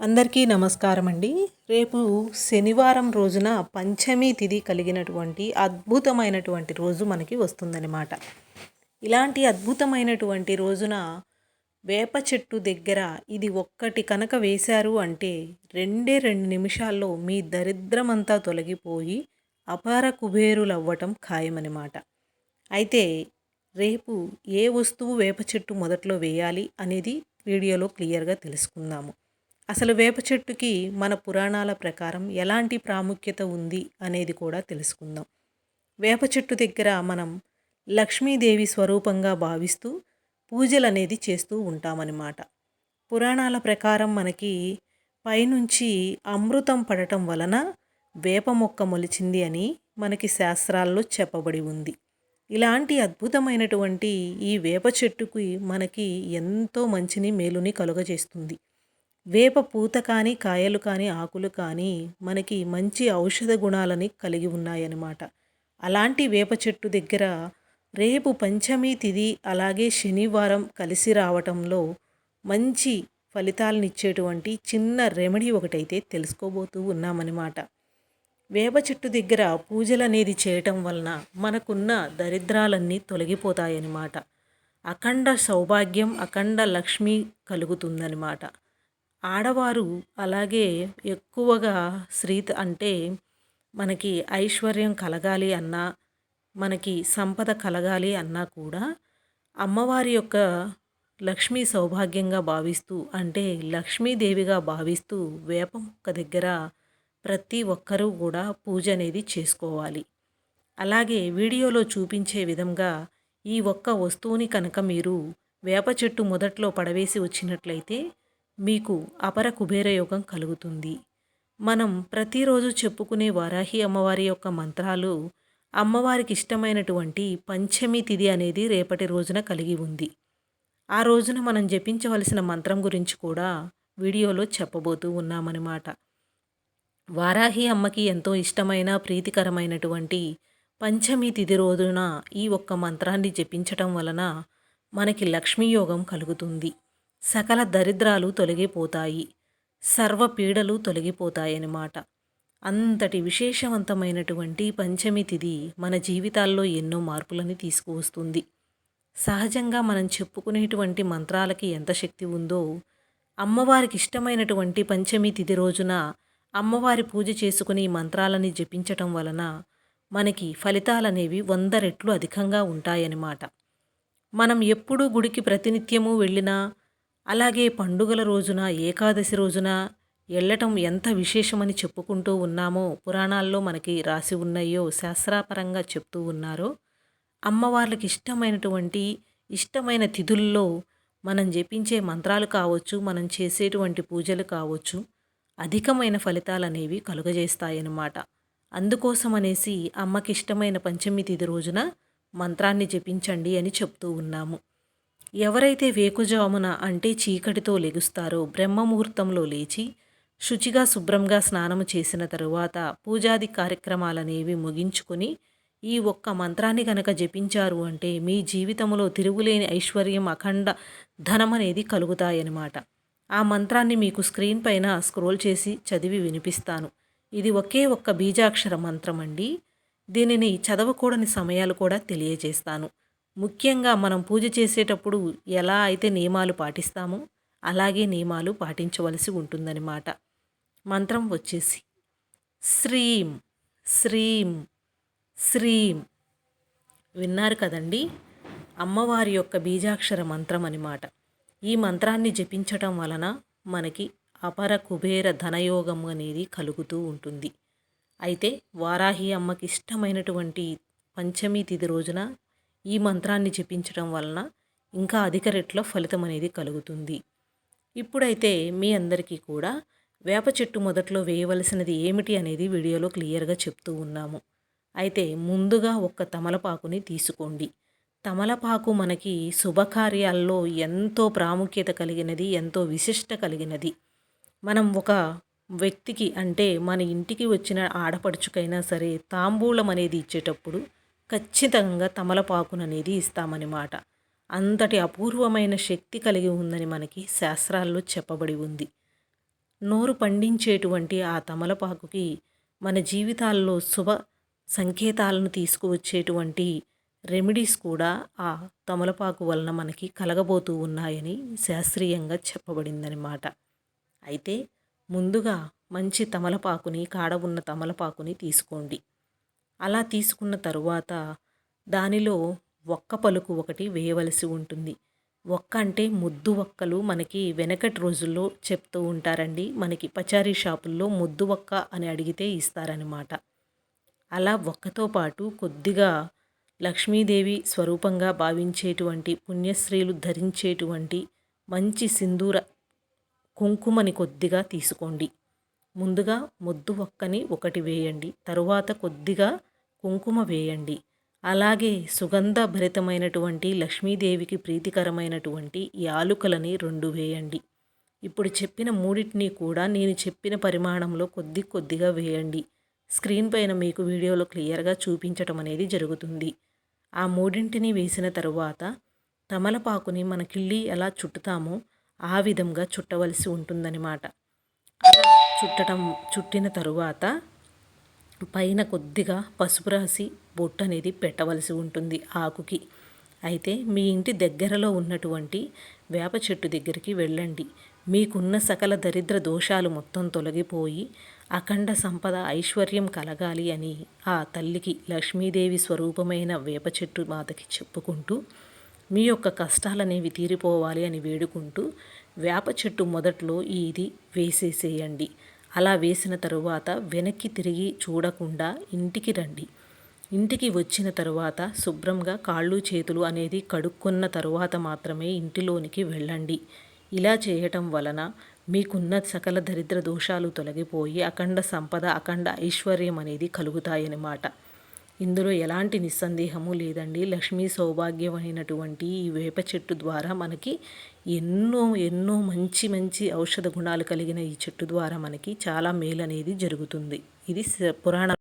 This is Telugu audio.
అందరికీ నమస్కారం అండి రేపు శనివారం రోజున పంచమి తిథి కలిగినటువంటి అద్భుతమైనటువంటి రోజు మనకి వస్తుందన్నమాట. ఇలాంటి అద్భుతమైనటువంటి రోజున వేప చెట్టు దగ్గర ఇది ఒక్కటి కనుక వేశారు అంటే రెండే రెండు నిమిషాల్లో మీ దరిద్రమంతా తొలగిపోయి అపార కుబేరులవ్వటం ఖాయమన్నమాట. అయితే రేపు ఏ వస్తువు వేప చెట్టు మొదట్లో వేయాలి అనేది వీడియోలో క్లియర్గా తెలుసుకుందాము. అసలు వేప చెట్టుకి మన పురాణాల ప్రకారం ఎలాంటి ప్రాముఖ్యత ఉంది అనేది కూడా తెలుసుకుందాం. వేప చెట్టు దగ్గర మనం లక్ష్మీదేవి స్వరూపంగా భావిస్తూ పూజలు అనేది చేస్తూ ఉంటామన్నమాట. పురాణాల ప్రకారం మనకి పైనుంచి అమృతం పడటం వలన వేప మొక్క మొలిచింది అని మనకి శాస్త్రాల్లో చెప్పబడి ఉంది. ఇలాంటి అద్భుతమైనటువంటి ఈ వేప చెట్టుకి మనకి ఎంతో మంచిని మేలుని కలుగజేస్తుంది. వేప పూత కానీ కాయలు కానీ ఆకులు కానీ మనకి మంచి ఔషధ గుణాలని కలిగి ఉన్నాయన్నమాట. అలాంటి వేప చెట్టు దగ్గర రేపు పంచమి తిది అలాగే శనివారం కలిసి రావటంలో మంచి ఫలితాలనిచ్చేటువంటి చిన్న రెమెడీ ఒకటైతే తెలుసుకోబోతూ ఉన్నామన్నమాట. వేప చెట్టు దగ్గర పూజలు అనేది చేయటం వలన మనకున్న దరిద్రాలన్నీ తొలగిపోతాయన్నమాట. అఖండ సౌభాగ్యం అఖండ లక్ష్మి కలుగుతుందన్నమాట. ఆడవారు అలాగే ఎక్కువగా స్త్రీ అంటే మనకి ఐశ్వర్యం కలగాలి అన్నా మనకి సంపద కలగాలి అన్నా కూడా అమ్మవారి యొక్క లక్ష్మీ సౌభాగ్యంగా భావిస్తూ అంటే లక్ష్మీదేవిగా భావిస్తూ వేప మొక్క దగ్గర ప్రతి ఒక్కరూ కూడా పూజ అనేది చేసుకోవాలి. అలాగే వీడియోలో చూపించే విధంగా ఈ ఒక్క వస్తువుని కనుక మీరు వేప చెట్టు మొదట్లో పడవేసి వచ్చినట్లయితే మీకు అపర కుబేర యోగం కలుగుతుంది. మనం ప్రతిరోజు చెప్పుకునే వారాహి అమ్మవారి యొక్క మంత్రాలు అమ్మవారికి ఇష్టమైనటువంటి పంచమి తిథి అనేది రేపటి రోజున కలిగి ఉంది. ఆ రోజున మనం జపించవలసిన మంత్రం గురించి కూడా వీడియోలో చెప్పబోతూ ఉన్నామన్నమాట. వారాహి అమ్మకి ఎంతో ఇష్టమైన ప్రీతికరమైనటువంటి పంచమి తిథి రోజున ఈ ఒక్క మంత్రాన్ని జపించటం వలన మనకి లక్ష్మీయోగం కలుగుతుంది. సకల దరిద్రాలు తొలగిపోతాయి. సర్వ పీడలు తొలగిపోతాయన్నమాట. అంతటి విశేషవంతమైనటువంటి పంచమి తిథి మన జీవితాల్లో ఎన్నో మార్పులని తీసుకువస్తుంది. సహజంగా మనం చెప్పుకునేటువంటి మంత్రాలకి ఎంత శక్తి ఉందో అమ్మవారికి ఇష్టమైనటువంటి పంచమి తిథి రోజున అమ్మవారి పూజ చేసుకుని మంత్రాలని జపించటం వలన మనకి ఫలితాలనేవి వంద రెట్లు అధికంగా ఉంటాయన్నమాట. మనం ఎప్పుడూ గుడికి ప్రతినిత్యము వెళ్ళినా అలాగే పండుగల రోజున ఏకాదశి రోజున వెళ్ళటం ఎంత విశేషమని చెప్పుకుంటూ ఉన్నామో పురాణాల్లో మనకి రాసి ఉన్నాయో శాస్త్రపరంగా చెప్తూ ఉన్నారో అమ్మవార్లకు ఇష్టమైనటువంటి ఇష్టమైన తిథుల్లో మనం జపించే మంత్రాలు కావచ్చు మనం చేసేటువంటి పూజలు కావచ్చు అధికమైన ఫలితాలు అనేవి కలుగజేస్తాయన్నమాట. అందుకోసం అనేసి అమ్మకి ఇష్టమైన పంచమి తిథి రోజున మంత్రాన్ని జపించండి అని చెప్తూ ఉన్నాము. ఎవరైతే వేకుజామున అంటే చీకటితో లెగుస్తారో బ్రహ్మముహూర్తంలో లేచి శుచిగా శుభ్రంగా స్నానము చేసిన తరువాత పూజాది కార్యక్రమాలనేవి ముగించుకొని ఈ ఒక్క మంత్రాన్ని కనుక జపించారు అంటే మీ జీవితంలో తిరుగులేని ఐశ్వర్యం అఖండ ధనం అనేది కలుగుతాయన్నమాట. ఆ మంత్రాన్ని మీకు స్క్రీన్ పైన స్క్రోల్ చేసి చదివి వినిపిస్తాను. ఇది ఒకే ఒక్క బీజాక్షర మంత్రం అండి దీనిని చదవకూడని సమయాలు కూడా తెలియజేస్తాను. ముఖ్యంగా మనం పూజ చేసేటప్పుడు ఎలా అయితే నియమాలు పాటిస్తామో అలాగే నియమాలు పాటించవలసి ఉంటుందన్నమాట. మంత్రం వచ్చేసి శ్రీం శ్రీం శ్రీం. విన్నారు కదండి? అమ్మవారి యొక్క బీజాక్షర మంత్రం అన్నమాట. ఈ మంత్రాన్ని జపించటం వలన మనకి అపర కుబేర ధనయోగం అనేది కలుగుతూ ఉంటుంది. అయితే వారాహి అమ్మకి ఇష్టమైనటువంటి పంచమి తిథి రోజున ఈ మంత్రాన్ని జపించడం వలన ఇంకా అధిక రెట్ల ఫలితం అనేది కలుగుతుంది. ఇప్పుడైతే మీ అందరికీ కూడా వేప చెట్టు మొదట్లో వేయవలసినది ఏమిటి అనేది వీడియోలో క్లియర్గా చెప్తూ ఉన్నాము. అయితే ముందుగా ఒక్క తమలపాకుని తీసుకోండి. తమలపాకు మనకి శుభకార్యాల్లో ఎంతో ప్రాముఖ్యత కలిగినది ఎంతో విశిష్ట కలిగినది. మనం ఒక వ్యక్తికి అంటే మన ఇంటికి వచ్చిన ఆడపడుచుకైనా సరే తాంబూలం అనేది ఇచ్చేటప్పుడు ఖచ్చితంగా తమలపాకును అనేది ఇస్తామన్నమాట అంతటి అపూర్వమైన శక్తి కలిగి ఉందని మనకి శాస్త్రాల్లో చెప్పబడి ఉంది. నోరు పండించేటువంటి ఆ తమలపాకుకి మన జీవితాల్లో శుభ సంకేతాలను తీసుకువచ్చేటువంటి రెమెడీస్ కూడా ఆ తమలపాకు వలన మనకి కలగబోతూ ఉన్నాయని శాస్త్రీయంగా చెప్పబడిందనమాట. అయితే ముందుగా మంచి తమలపాకుని కాడ ఉన్న తమలపాకుని తీసుకోండి. అలా తీసుకున్న తరువాత దానిలో ఒక్క పలుకు ఒకటి వేయవలసి ఉంటుంది. ఒక్క అంటే ముద్దు ఒక్కలు మనకి వెనకటి రోజుల్లో చెప్తూ ఉంటారండి. మనకి పచారీ షాపుల్లో ముద్దు ఒక్క అని అడిగితే ఇస్తారనమాట అలా ఒక్కతో పాటు కొద్దిగా లక్ష్మీదేవి స్వరూపంగా భావించేటువంటి పుణ్యశ్రీలు ధరించేటువంటి మంచి సింధూర కుంకుమని కొద్దిగా తీసుకోండి. ముందుగా ముద్దు ఒక్కని ఒకటి వేయండి. తరువాత కొద్దిగా కుంకుమ వేయండి. అలాగే సుగంధ భరితమైనటువంటి లక్ష్మీదేవికి ప్రీతికరమైనటువంటి యాలుకలని రెండు వేయండి. ఇప్పుడు చెప్పిన మూడింటిని కూడా నేను చెప్పిన పరిమాణంలో కొద్ది కొద్దిగా వేయండి. స్క్రీన్ పైన మీకు వీడియోలో క్లియర్గా చూపించటం అనేది జరుగుతుంది. ఆ మూడింటిని వేసిన తరువాత తమలపాకుని మన కిళ్ళి ఎలా చుట్టుతామో ఆ విధంగా చుట్టవలసి ఉంటుందన్నమాట. అలా చుట్టడం చుట్టిన తరువాత పైన కొద్దిగా పసుపు రాసి బొట్టు అనేది పెట్టవలసి ఉంటుంది ఆకుకి. అయితే మీ ఇంటి దగ్గరలో ఉన్నటువంటి వేప చెట్టు దగ్గరికి వెళ్ళండి. మీకున్న సకల దరిద్ర దోషాలు మొత్తం తొలగిపోయి అఖండ సంపద ఐశ్వర్యం కలగాలి అని ఆ తల్లికి లక్ష్మీదేవి స్వరూపమైన వేప చెట్టు మాతకి చెప్పుకుంటూ మీ యొక్క కష్టాలనేవి తీరిపోవాలి అని వేడుకుంటూ వేప చెట్టు మొదట్లో ఇది వేసేసేయండి. అలా వేసిన తరువాత వెనక్కి తిరిగి చూడకుండా ఇంటికి రండి. ఇంటికి వచ్చిన తరువాత శుభ్రంగా కాళ్ళు చేతులు అనేది కడుక్కున్న తరువాత మాత్రమే ఇంటిలోనికి వెళ్ళండి. ఇలా చేయటం వలన మీకున్న సకల దరిద్ర దోషాలు తొలగిపోయి అఖండ సంపద అఖండ ఐశ్వర్యం అనేది కలుగుతాయన్నమాట. ఇందులో ఎలాంటి నిస్సందేహము లేదండి. లక్ష్మీ సౌభాగ్యమైనటువంటి ఈ వేప చెట్టు ద్వారా మనకి ఎన్నో ఎన్నో మంచి మంచి ఔషధ గుణాలు కలిగిన ఈ చెట్టు ద్వారా మనకి చాలా మేలు అనేది జరుగుతుంది. ఇది పురాణ